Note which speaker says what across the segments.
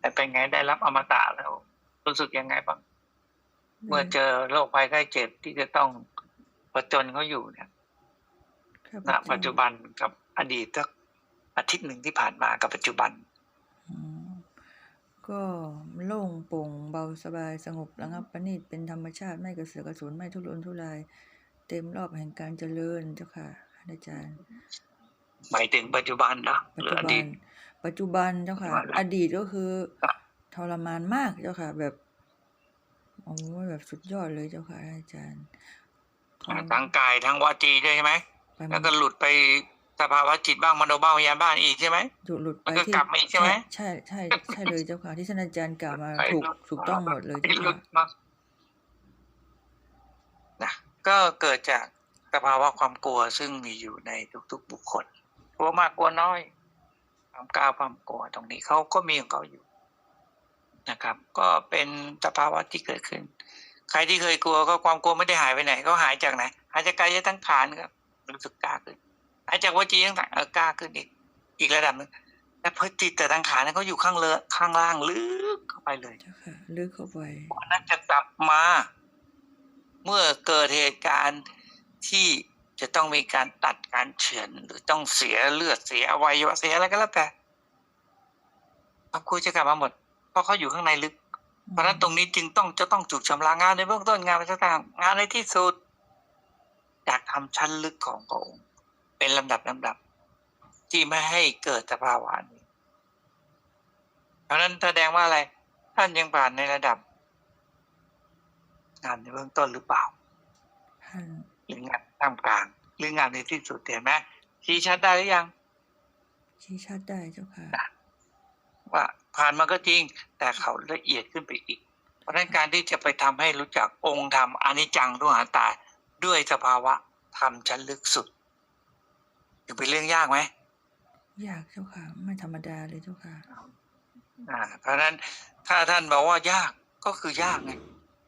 Speaker 1: แต่เป็นไงได้รับอมตะแล้ว รู้สึกยังไงบ้างเมื่อเจอโรคภัยไข้เจ็บที่จะต้องประจนเขาอยู่เนี่ย
Speaker 2: ครับ
Speaker 1: ณปัจจุบันกับอดีตสักอาทิตย์หนึ่งที่ผ่านมากับปัจจุบัน
Speaker 2: อืมก็โล่งโปร่งเบาสบายสงบระงับประณีตเป็นธรรมชาติไม่กระเสือกกระสนไม่ทุรนทุราย เต็มรอบแห่งการเจริญเจ้าค่ะอาจารย์
Speaker 1: หมายถึงปัจจุบันนะ
Speaker 2: ปัจ
Speaker 1: หรือ
Speaker 2: จุ
Speaker 1: อ
Speaker 2: บั
Speaker 1: ดี
Speaker 2: น
Speaker 1: ต
Speaker 2: ปัจจุบันเจ้าค่ะ
Speaker 1: ปัจจุบันละ
Speaker 2: อดีตก็คือ
Speaker 1: ครับ
Speaker 2: ทรมานมากเจ้าค่ะ แบบโอ้ยแบบสุดยอดเลยเจ้าค่ะอาจารย์ของ
Speaker 1: ทั้งกายทั้งวาจีด้วยใช่ไหม
Speaker 2: ไป
Speaker 1: แล้วก็หลุดไปสภาวะจิตบ้างมโนบ้างวิญญาณบ้างอีกใช่ไหม
Speaker 2: หลุดหลุดไป
Speaker 1: มันก็
Speaker 2: ที่
Speaker 1: กลับมาอีกใช่ไหม
Speaker 2: ใช่ใช่ใช่ใช่เลยเจ้าค่ะ ที่ท่านอาจารย์กล่าวมา
Speaker 1: ไป
Speaker 2: ถูก
Speaker 1: หลุด
Speaker 2: ถูกต้องหมดเลย
Speaker 1: ไป
Speaker 2: เจ้า
Speaker 1: หลุ
Speaker 2: ค่ะ
Speaker 1: ดมานะก็เกิดจากสภาวะความกลัวซึ่งมีอยู่ในทุกๆบุคคล กลัวมากกลัวน้อย ความกล้าความกลัวตรงนี้เขาก็มีของเขาอยู่นะครับ ก็เป็นสภาวะที่เกิดขึ้น ใครที่เคยกลัวก็ความกลัวไม่ได้หายไปไหน ก็หายจากไหนหายจากกายทั้งขานครับรู้สึกกล้าขึ้นหายจากวจีทั้งขานเออกล้าขึ้นอีก อีกระดับหนึ่งแต่พอจิตแต่ทั้งขานนั้นเขาอยู่ข้างเลอะข้างล่างลึกเข้าไปเลย
Speaker 2: เจ้าค่ะลึกเข้าไป
Speaker 1: วันนั้นจะกลับมา เมื่อเกิดเหตุการณ์ที่ จะต้องมีการตัดการเฉือนหรือต้องเสียเลือดเสียอวัยวะเสียอะไรก็แล้วแต่ความคุยจะกลับมาหมด เพราะเขาอยู่ข้างในลึก เพราะฉะนั้นตรงนี้จึงต้องจะต้องจุดชำระงานในเบื้องต้นงานอะไรต่างๆงานในที่สุดอยากทำชั้นลึกของพระองค์ เป็นลำดับลำดับ ที่ไม่ให้เกิดสภาวะนี้ เพราะฉะนั้นแสดงว่าอะไร ท่านยังผ่านในระดับ งานในเบื้องต้นหรือเปล่า
Speaker 2: ท่าน
Speaker 1: หรืองานท่ามกลางหรืองานในที่สุดเห็นไหมชี้ชัดได้หรือยัง
Speaker 2: ชี้ชัดได้เจ้าค่ะ
Speaker 1: ว่าผ่านมาก็จริง แต่เขาละเอียดขึ้นไปอีก เพราะฉะนั้นการที่จะไปทำให้รู้จักองค์ธรรมอนิจจังทุกขังตาด้วยสภาวะธรรมชั้นลึกสุดจะเป็นเรื่องยากไหม
Speaker 2: ยากเจ้าค่ะ ไม่ธรรมดาเลยเจ้าค่ะ
Speaker 1: อ่าเพราะฉะนั้นถ้าท่านบอกว่ายากก็คือยากไง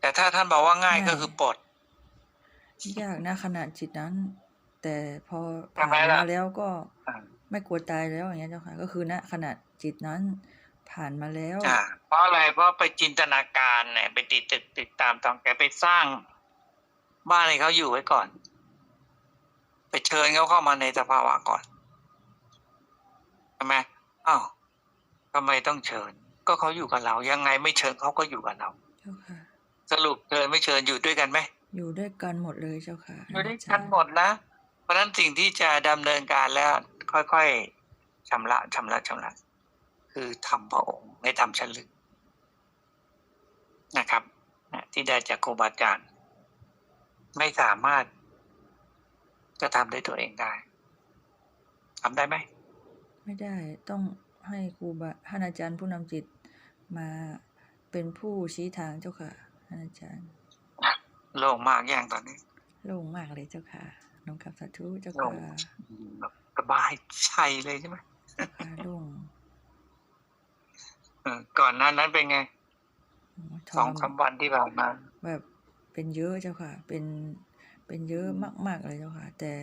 Speaker 1: แต่ถ้าท่านบอกว่าง่าย
Speaker 2: ง่าย
Speaker 1: ก็คือปลด
Speaker 2: ยากนะขนาดจิตนั้น แต่พอ
Speaker 1: ทำ
Speaker 2: ผ่าน
Speaker 1: ไมล่ะ
Speaker 2: มาแล้วก็
Speaker 1: อ่า
Speaker 2: ไม่กลัวตายแล้วอย่างเงี้ยเจ้าค่ะ ก็คือณขนาดจิตนั้นผ่านมาแล้ว
Speaker 1: อ่าเพราะอะไรเพราะไปจินตนาการเนี่ยไปติดติดติดตามตองแกไปสร้าง บ้านให้เขาอยู่ไว้ก่อน ไปเชิญเขาเข้ามาในสภาวะก่อนใช่ไหมอ้าวทำไมต้องเชิญ ก็เขาอยู่กับเรา ยังไงไม่เชิญเขาก็อยู่กับเรา
Speaker 2: เจ้าค่ะ
Speaker 1: สรุปเชิญไม่เชิญอยู่ด้วยกันไหม
Speaker 2: อยู่ด้วยกันหมดเลยเจ้าค่ะ
Speaker 1: อยู่ด้วย
Speaker 2: อาจา
Speaker 1: กั
Speaker 2: ร
Speaker 1: น
Speaker 2: ย์
Speaker 1: หมดนะเพราะฉะนั้นสิ่งที่จะดำเนินการแล้ว ค่อยๆชำระชำระชำระ คือทำพระองค์ในธรรมชั้นลึกนะครับนะที่ได้จากครูบาอาจารย์ไม่สามารถจะทำด้วยตัวเองได้ทำได้ไหม
Speaker 2: ไม่ได้ต้องให้ครูบาท่านอาจารย์ผู้นำจิตมาเป็นผู้ชี้ทางเจ้าค่ะท่านอาจารย์
Speaker 1: โล่งมากอย่างตอนนี้
Speaker 2: โล่งมากเลยเจ้าค่ะ น้องกับสาธุเจ้า
Speaker 1: โล่
Speaker 2: ค่ะ
Speaker 1: งแบบสบายใจเลยใช่ไหม
Speaker 2: เจ้าค่ะโล่ง
Speaker 1: เออก่อนหนั้นนั้นเป็นไง
Speaker 2: โอ้ยท
Speaker 1: สอง
Speaker 2: ร
Speaker 1: สามวันที่ผ่านมา
Speaker 2: แบบเป็นเยอะเจ้าค่ะ เป็นเป็นเยอะมาก ๆ เลยเจ้าค่ะ แต่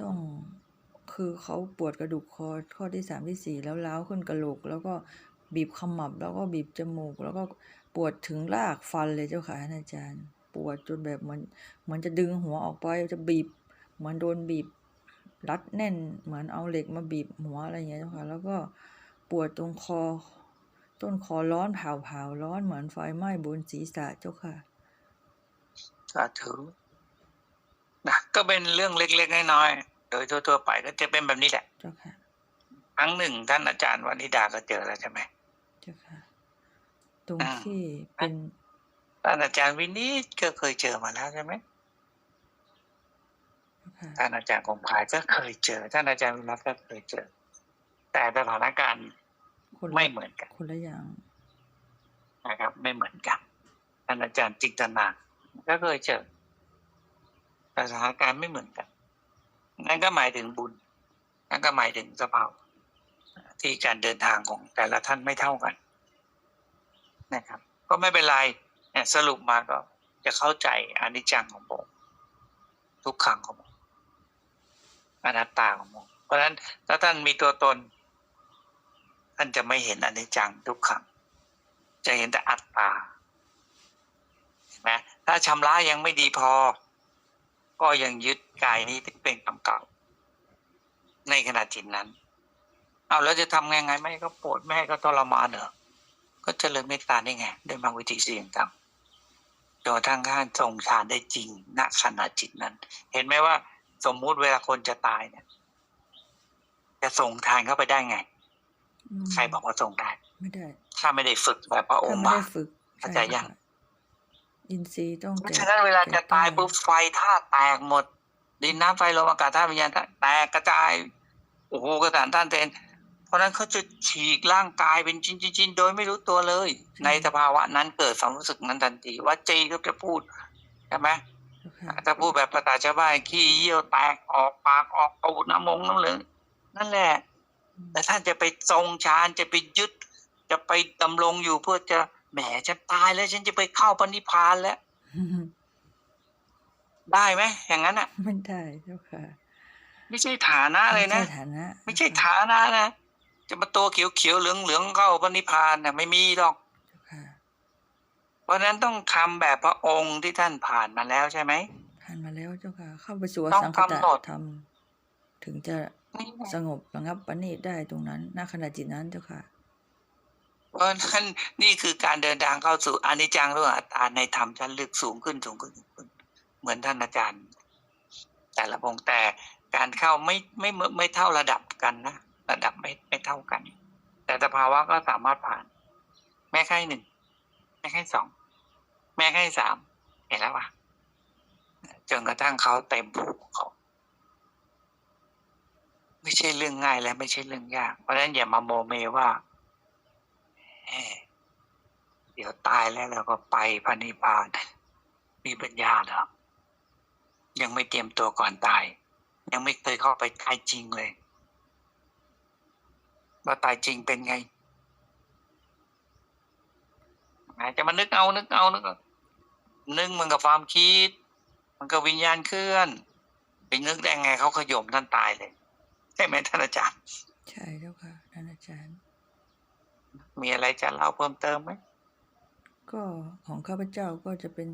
Speaker 2: ต้องคือเขาปวดกระดูกคอข้อที่สามที่สี่แล้วล้าวขึ้นกระโหลก แล้วก็บีบขมับแล้วก็บีบจมูก แล้วก็ ปวดถึงรากฟันเลยเจ้าค่ะท่านอาจารย์ ปวดจนแบบเหมือนเหมือนจะดึงหัวออกไปจะบีบ เหมือนโดนบีบ รัดแน่น เหมือนเอาเหล็กมาบีบหัวอะไรอย่างเงี้ยเจ้าค่ะ แล้วก็ปวดตรงคอ ต้นคอร้อนเผาเผาๆร้อนเหมือนไฟไหม้บนศีรษะเจ้าค่ะ
Speaker 1: สาธุนะก็เป็นเรื่องเล็กๆน้อยๆโดยทั่วๆไปก็จะเป็นแบบนี้แหละ
Speaker 2: เจ้าค่ะ
Speaker 1: ครั้งหนึ่งท่านอาจารย์วานิดาก็เจอแล้วใช่ไหม
Speaker 2: เจ้าค่ะ ตรง
Speaker 1: อ่า
Speaker 2: ที่เป็น
Speaker 1: ท่านอาจารย์วินิจก็เคยเจอมาแล้วใช่ไหม
Speaker 2: เจ้าค่ะ
Speaker 1: ท่านอาจารย์คมคายก็เคยเจอ ท่านอาจารย์วิรัตก็เคยเจอ แต่สถานการณ์
Speaker 2: คนละ
Speaker 1: ไม่เหมือนกัน
Speaker 2: คนละอย่าง
Speaker 1: นะครับ ไม่เหมือนกันท่านอาจารย์จิตนา ก็เคยเจอแต่สถานการณ์ไม่เหมือนกันนั่นก็หมายถึงบุญนั่นก็หมายถึงสภาพที่การเดินทางของแต่ละท่านไม่เท่ากัน นะครับ ก็ไม่เป็นไรสรุปมาก็จะเข้าใจอนิจจังของผมทุกขังของผมอนัตตาของผมเพราะฉะนั้นถ้าท่านมีตัวตน ท่านจะไม่เห็นอนิจจังทุกขัง จะเห็นแต่อัตตาเห็นไหมถ้าชำระยังไม่ดีพอ ก็ยังยึดกายนี้เป็นกรรมเก่า ในขณะจิตนั้น เอาแล้วจะทำไงไงไม่ก็ปวดไม่ให้ก็ทรมานเหรอ ก็เจริญเมตตาได้ไงด้วยบางวิธีเสี่ยงต่ำจนกระทั่งท่านทรงฌานได้จริงณขณะจิตนั้น เห็นไหมว่าสมมุติเวลาคนจะตายเนี่ย จะส่งทานเข้าไปได้ไง
Speaker 2: อืม
Speaker 1: ใครบอกว่าส่งได้
Speaker 2: ไม่ได้
Speaker 1: ถ้าไม่ได้ฝึกแบบพระอง
Speaker 2: ถ้า
Speaker 1: ค์
Speaker 2: ไม่
Speaker 1: มา
Speaker 2: ได้ฝึก
Speaker 1: เข้าใจยัง
Speaker 2: ช่ค่ะอินทรีย์ต้อง
Speaker 1: เพราะ
Speaker 2: แก่
Speaker 1: ฉะนั้นเวลาจะตาย
Speaker 2: แก่
Speaker 1: ปุ๊บไฟธาตุแตกหมด ดินน้ำไฟลมอากาศธาตุวิญญาณธาตุแตกกระจายโอ้โหกระสานท่านเตน เพราะฉะนั้นเขาจะฉีกร่างกายเป็นชิ้นๆๆโดยไม่รู้ตัวเลย ในสภาวะนั้นเกิดความรู้สึกนั้นทันทีว่าจีก็จะพูดใช่ไหม
Speaker 2: เจ้าค่ะ
Speaker 1: ถ้าพูดแบบภาษาชาวบ้านขี้เยี่ยวแตกออกปากออกตูดน้ำมงน้ำเหลืองนั่นแหละ
Speaker 2: อืม
Speaker 1: แต่ท่านจะไปทรงฌานจะไปยึด จะไปดำรงอยู่เพื่อจะแหมฉันตายแล้ว ฉันจะไปเข้าปณิพพานแล้ว ได้ไหมอย่างนั้นอะ
Speaker 2: ไม่ได้เจ้าค่ะ
Speaker 1: ไม่ใช่ฐานะเลยนะ
Speaker 2: ไม่ใช่ฐานะ
Speaker 1: ไม่ใช่ฐานะนะ จะมาตัวเขียวเขียวๆเหลืองเหลืองๆเข้าปณิพพานน่ะไม่มีหรอก
Speaker 2: เจ้าค่ะ
Speaker 1: เพราะฉะนั้นต้องทำแบบพระองค์ที่ท่านผ่านมาแล้วใช่ไหม
Speaker 2: ผ่านมาแล้วเจ้าค่ะ เข้าไปสู่
Speaker 1: ต้อง
Speaker 2: สังคตะ
Speaker 1: กำหนด
Speaker 2: ธรรมถึงจะสงบระงับปณิได้ตรงนั้นณขณะจิตนั้นเจ้าค่ะ
Speaker 1: เพราะฉะนั้นนี่คือการเดินทางเข้าสู่อนิจจังหรือว่าอัตตาในธรรมชั้นลึกสูงขึ้นสูงขึ้นสูงขึ้น เหมือนท่านอาจารย์ แต่ละองค์แต่การเข้าไม่ไม่ไม่ไม่เท่าระดับกันนะ ระดับไม่ไม่เท่ากัน แต่สภาวะก็สามารถผ่าน แม่ไข่หนึ่งแม่ไข่สองแม่ไข่สามเห็นแล้วปะจนกระทั่งเขาเต็มภูมิของเขาไม่ใช่เรื่องง่ายและไม่ใช่เรื่องยาก เพราะฉะนั้นอย่ามาโมเมว่าเดี๋ยวตายแล้วเราก็ไปพระนิพพาน มีปัญญาเหรอยังไม่เตรียมตัวก่อนตาย ยังไม่เคยเข้าไปตายจริงเลย ว่าตายจริงเป็นไงอาจจะมานึกเอานึกเอานึกเอานึกมันกับความคิด มันกับวิญญาณเคลื่อนไปนึกได้ไงเขาขย่มท่านตายเลยใช่ไหมท่านอาจารย์
Speaker 2: ใช่เจ้าค่ะท่านอาจารย์
Speaker 1: มีอะไรจะเล่าเพิ่มเติมไหม
Speaker 2: ก็ของข้าพเจ้าก็จะเป็น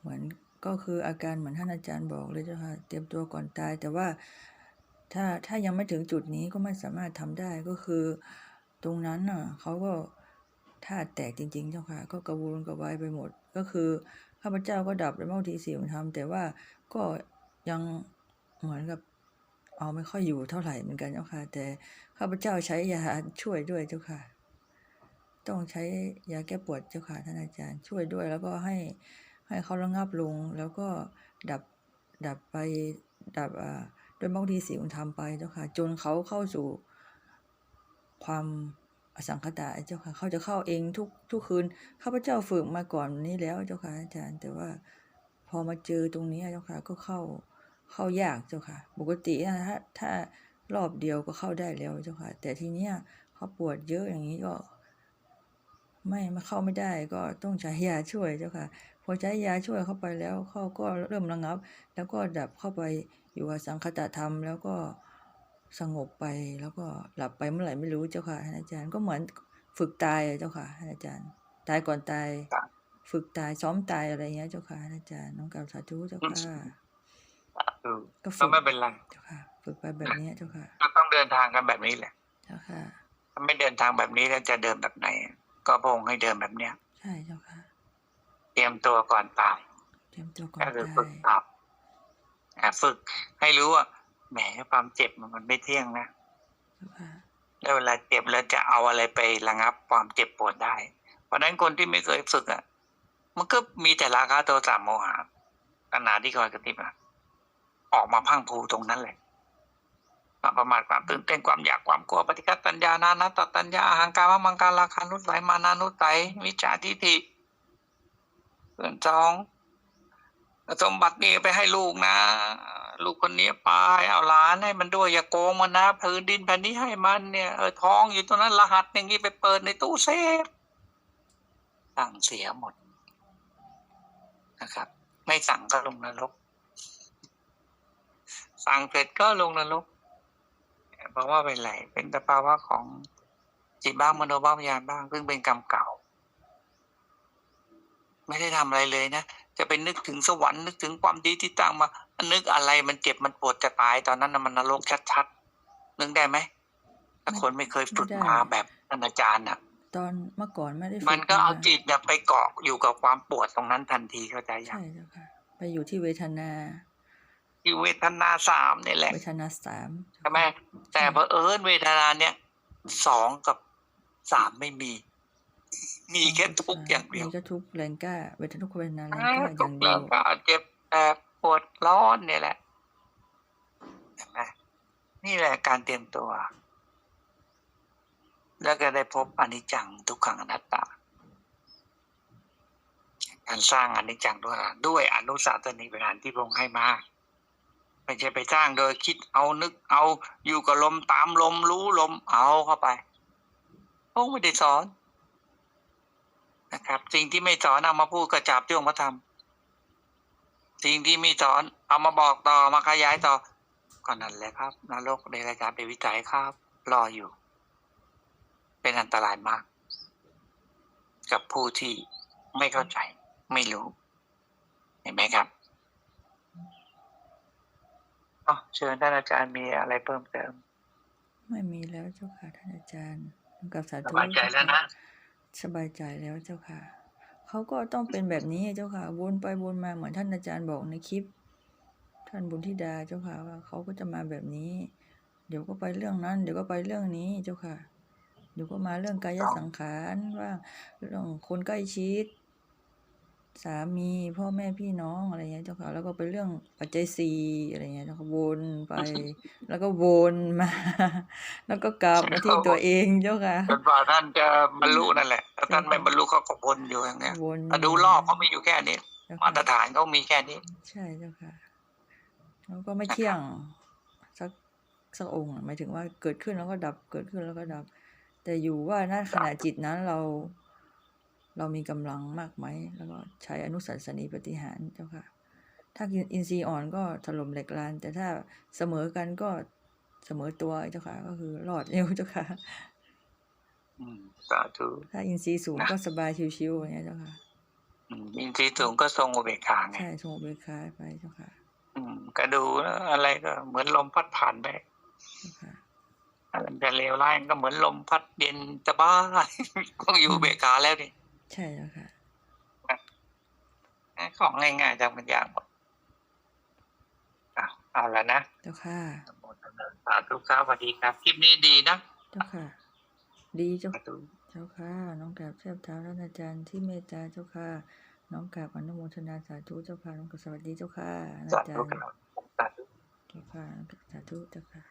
Speaker 2: เหมือนก็คืออาการเหมือนท่านอาจารย์บอกเลยเจ้าค่ะเตรียมตัวก่อนตาย แต่ว่า ถ้าถ้ายังไม่ถึงจุดนี้ก็ไม่สามารถทำได้ก็คือ ตรงนั้นน่ะเขาก็ธาตุแตกจริง ๆ เจ้าค่ะ ก็กระวนกระวายไปหมด ก็คือข้าพเจ้าก็ดับในบางทีสี่มันทำแต่ว่าก็ยังเหมือนกับเอาไม่ค่อยอยู่เท่าไหร่เหมือนกันเจ้าค่ะ แต่ข้าพเจ้าใช้ยาช่วยด้วยเจ้าค่ะ ต้องใช้ยาแก้ปวดเจ้าค่ะท่านอาจารย์ช่วยด้วย แล้วก็ให้ให้เขาระงับลง แล้วก็ดับดับไปดับอ่า ด้วยบางทีสีมันทำไปเจ้าค่ะ จนเขาเข้าสู่ความอสังขตะเจ้าค่ะ เขาจะเข้าเองทุกทุกคืนข้าพเจ้าฝึกมาก่อนนี้แล้วเจ้าค่ะอาจารย์ แต่ว่าพอมาเจอตรงนี้เจ้าค่ะก็เข้าเข้ายากเจ้าค่ะ ปกติถ้าถ้ารอบเดียวก็เข้าได้แล้วเจ้าค่ะ แต่ทีเนี้ยเขาปวดเยอะอย่างนี้ก็ไม่มาเข้าไม่ได้ก็ต้องใช้ยาช่วยเจ้าค่ะ พอใช้ยาช่วยเข้าไปแล้วเขาก็เริ่มระงับ แล้วก็ดับเข้าไป อยู่กับสังคตธรรมแล้วก็สงบไปแล้วก็หลับไปเมื่อไหร่ไม่รู้เจ้าค่ะท่านอาจารย์ก็เหมือนฝึกตายอะเจ้าค่ะท่านอาจารย์ ตายก่อนตาย ฝึกตายซ้อมตายอะไรเงี้ยเจ้าค่ะท่านอาจารย์น้องกราบสาธุเจ้าค่ะ
Speaker 1: เออ
Speaker 2: ก็
Speaker 1: ก็
Speaker 2: ฝึก
Speaker 1: ไม่เป็นไร
Speaker 2: เจ้าค่ะ ฝึกไปแบบนี้เจ้าค่ะ
Speaker 1: ก็ต้องเดินทางกันแบบนี้แหละ
Speaker 2: เจ้าค่ะ
Speaker 1: ถ้าไม่เดินทางแบบนี้แล้วจะเดินแบบไหน ก็พระองค์ให้เดินแบบเนี้ย
Speaker 2: ใช่เจ้าค่ะ
Speaker 1: เตรียมตัวก่อนตาย
Speaker 2: เตรียมตัวก่อน
Speaker 1: ก็คือ
Speaker 2: ตา
Speaker 1: ฝึก
Speaker 2: ย
Speaker 1: ตับอะ ฝึกให้รู้ว่าแหมความเจ็บมันไม่เที่ยงนะ
Speaker 2: เจ้าค่ะ
Speaker 1: แล้วเวลาเจ็บแล้วจะเอาอะไรไประงับความเจ็บปวดได้ เพราะฉะนั้นคนที่ไม่เคยฝึกอะ มันก็มีแต่ราคะโทสะโมหะตัณหาที่คอยกระติบอะออกมาพังผูตรงนั้นเลยความประมาทความตื่นเต้นความอยากความกลัวปฏิฆะตัญญานานัตตตัญญาอาหังการมังการราคานุสัยมานานุสัยวิจาทิฏฐิเพื่อนจอง สมบัตินี่ไปให้ลูกนะ ลูกคนนี้ไปเอาหลานให้มันด้วยอย่าโกงมันนะพื้นดินแผ่นนี้ให้มันเนี่ยเออทองอยู่ตรงนั้นรหัสอย่างนี้ไปเปิดในตู้เซฟสั่งเสียหมดนะครับ ไม่สั่งก็ลงนรกสั่งเสร็จก็ลงนรกเพราะว่าเป็นไรเป็นสภาวะของจิตบ้างมโนบ้างวิญญาณบ้างซึ่งเป็นกรรมเก่า ไม่ได้ทำอะไรเลยนะ จะไปนึกถึงสวรรค์นึกถึงความดีที่ตั้งมา นึกอะไรมันเจ็บมันปวดจะตายตอนนั้นนะมันนรกชัดๆนึกได้ไหมถ้าคนไม่เคยฝึก
Speaker 2: ไม่ได้
Speaker 1: มาแบบท่านอาจารย์น่ะ
Speaker 2: ตอนเมื่อก่อนไม่ได้ฝึ
Speaker 1: มันก็เอา
Speaker 2: ม
Speaker 1: จิตเนี่ยไปเกาะอยู่กับความปวดตรงนั้นทันทีเข้าใจยั
Speaker 2: ใช่
Speaker 1: ง
Speaker 2: เจ้าค่ะไปอยู่ที่เวทนา
Speaker 1: ที่เวทนาสามนี่แหละ
Speaker 2: เวทนาสาม
Speaker 1: ใช่ไหมแต่เผอิญเวทนาเนี่ยสองกับสามไม่มี มีแค่ทุกข์อย่างเดียว
Speaker 2: มีแค่ทุกข์แรงกล้าเวทนาทุกขเวทนาแรง
Speaker 1: อ่าก
Speaker 2: ล้าอ
Speaker 1: ทุ
Speaker 2: ย่ากง
Speaker 1: ข์
Speaker 2: เดี
Speaker 1: แล้
Speaker 2: ยวว
Speaker 1: ก็เจ็บแอบปวดร้อนเนี่ยแหละเห็นไหมนี่แหละการเตรียมตัว แล้วก็ได้พบอนิจจังทุกขังอนัตตา การสร้างอนิจจังด้วยด้วยอนุสาสนีปัญหารที่พระองค์ให้มาไม่ใช่ไปสร้างโดยคิดเอานึกเอาอยู่กับลมตามลมรู้ลมเอาเข้าไปพระองค์ไม่ได้สอน นะครับ สิ่งที่ไม่สอนเอามาพูดกระจับที่องค์พระธรรมสิ่งที่ไม่สอนเอามาบอกต่อมาขยายต่อก็นั่นแหละครับนรกในรายการเป็นวิจัยครับ รออยู่ เป็นอันตรายมาก กับผู้ที่ไม่เข้าใจ ไม่รู้ เห็นไหมครับอ๋อเชิญท่านอาจารย์มีอะไรเพิ่มเติม
Speaker 2: ไม่มีแล้วเจ้าค่ะท่านอาจารย์กับสา
Speaker 1: ส
Speaker 2: ธุ
Speaker 1: บายใจแล้วนะ
Speaker 2: สบายใจแล้วเจ้าค่ะ เขาก็ต้องเป็นแบบนี้เจ้าค่ะวนไปวนมาเหมือนท่านอาจารย์บอกในคลิป ท่านบุญธิดาเจ้าค่ะว่าเขาก็จะมาแบบนี้ เดี๋ยวก็ไปเรื่องนั้น เดี๋ยวก็ไปเรื่องนี้เจ้าค่ะเดี๋ยวก็มาเรื่องกายสังขารว่าเรื่องคนใกล้ชิด สามีพ่อแม่พี่น้องอะไรเงี้ยเจ้าค่ะแล้วก็ไปเรื่องปัจจัยสี่อะไรเงี้ยเจ้าค่ะวนไป แล้วก็วนมา แล้วก็กลับมาที่ตัวเองเจ้าค่ะ
Speaker 1: จนกว่าท่านจะบรรลุนั่นแหละถ้าท่านไม่บรรลุเขาก็วนอยู่อย่างเงี้ย
Speaker 2: วน
Speaker 1: ถ้าดูรอบเขามีอยู่แค่นี้
Speaker 2: เจ้า
Speaker 1: มาตร
Speaker 2: ค่ะ
Speaker 1: ฐานเขามีแค่นี้
Speaker 2: ใช่เจ้าค่ะแล้วก็ไม่เที่ยงสักสักองค์อะหมายถึงว่าเกิดขึ้นแล้วก็ดับเกิดขึ้นแล้วก็ดับ แต่อยู่ว่าณขณะจิตนั้นเรา เรามีกำลังมากไหม แล้วก็ใช้อนุสัสสนีปฏิหารเจ้าค่ะ ถ้าอินทรีย์อ่อนก็ถล่มเหล็กลาน แต่ถ้าเสมอกันก็เสมอตัวเจ้าค่ะ ก็คือรอดเร็วเจ้าค่ะ
Speaker 1: อืมสาธุ
Speaker 2: ถ้าอินทรีย์สูงก็สบายชิวๆอย่างเงี้ยเจ้าค่ะ
Speaker 1: อืมอินทรีย์สูงก็ทรงอุเบกขาไง
Speaker 2: ใช่ทรงอุเบกขาไปเจ้าค่ะ
Speaker 1: อืมก็ดูแล้วอะไรก็เหมือนลมพัดผ่านไป
Speaker 2: เจ้าค่ะ
Speaker 1: อะไรจะเลวร้ายก็เหมือนลมพัดเย็นสบายก็อยู่อุเบกขาแล้วนี่
Speaker 2: ใช่เจ้าค่ะ
Speaker 1: ของง่ายๆทำกันยากหมดอะเอาละนะ
Speaker 2: เจ้าค่ะ
Speaker 1: สาธุครับสวัสดีครับ คลิปนี้ดีนะ
Speaker 2: เจ้าค่ะ ดีเจ้า
Speaker 1: สาธุ
Speaker 2: เจ้าค่ะ น้องกราบเทียบเท้าท่านอาจารย์ที่เมตตาเจ้าค่ะ น้องกราบอนุโมทนาสาธุเจ้าค่ะ น้องกราบสวัสดีเจ้าค่ะอา
Speaker 1: สา
Speaker 2: จาร
Speaker 1: ธุ
Speaker 2: ย์
Speaker 1: ครับสาธุ
Speaker 2: เจ้าค่ะน้องกราบสาธุเจ้าค่ะ